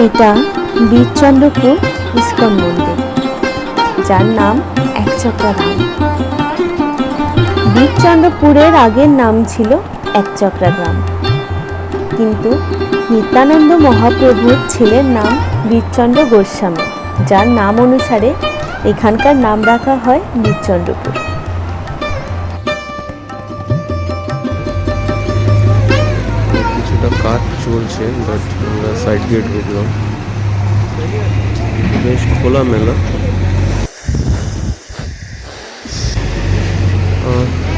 এটা বীরচন্দ্রপুর ইস্কন মন্দির, যার নাম একচক্রা ধাম বীরচন্দ্রপুরের আগের নাম ছিল একচক্রা গ্রাম কিন্তু নিত্যানন্দ মহাপ্রভুর ছেলের নাম বীরচন্দ্র গোস্বামী, যার নাম অনুসারে এখানকার নাম রাখা হয় বীরচন্দ্রপুর। কাজ চলছে বাট আমরা সাইড গেট ঢুকলাম। বেশ খোলামেলা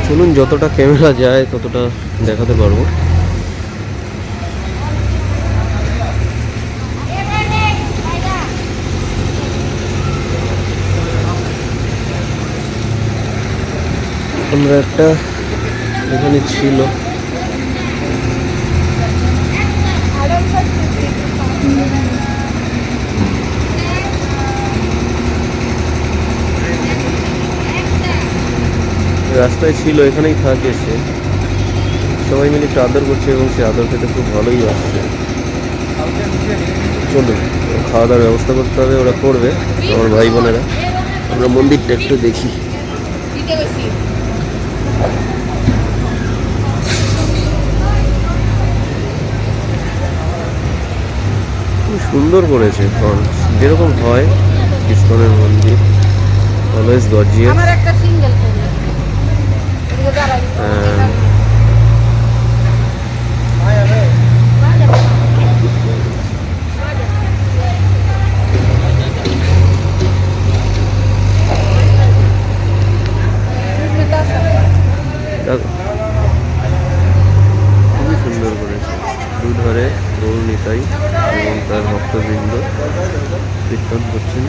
চলুন যতটা ক্যামেরা যায়, ততটা দেখাতে পারব। আমরা একটা এখানে ছিল। রাস্তায় ছিল, এখানেই থাকে সে। সবাই মিলে একটু আদর করছে এবং সে আদর খেতে খুব ভালোই আসছে। চলুন খাওয়া দাওয়ার ব্যবস্থা করতে হবে, ওরা করবে, আমার ভাই বোনেরা আমরা মন্দিরটা একটু দেখি। খুব সুন্দর করেছে ফ্রন্ট যেরকম হয় ইস্কনের মন্দির অলওয়েজ গর্জিয়াস আমার একটা সিঙ্গেল খুবই সুন্দর করেছে। দুধারে গৌর নিতাই এবং তার ভক্তবৃন্দ কীর্তন করছেন।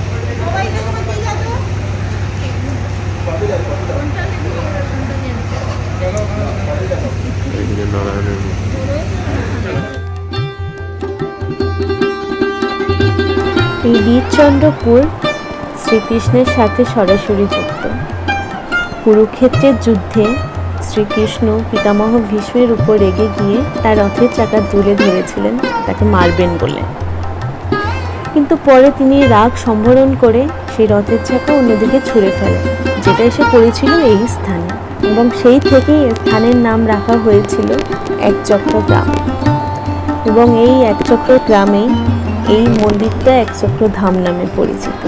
বীরচন্দ্রপুর শ্রীকৃষ্ণের সাথে সরাসরি যুক্ত। কুরুক্ষেত্রের যুদ্ধে শ্রীকৃষ্ণ পিতামহ ভীষ্মের উপর রেগে গিয়ে তার রথের চাকা তুলে ধরেছিলেন, তাকে মারবেন বলে। কিন্তু পরে তিনি রাগ সম্বরণ করে সেই রথের চাকা অন্যদিকে ছুঁড়ে ফেলেন, যেটা এসে পড়েছিল এই স্থানে। এবং সেই থেকেই স্থানের নাম রাখা হয়েছিল একচক্র গ্রাম। এবং এই একচক্র গ্রামেই এই মন্দিরটা একচক্র ধাম নামে পরিচিত।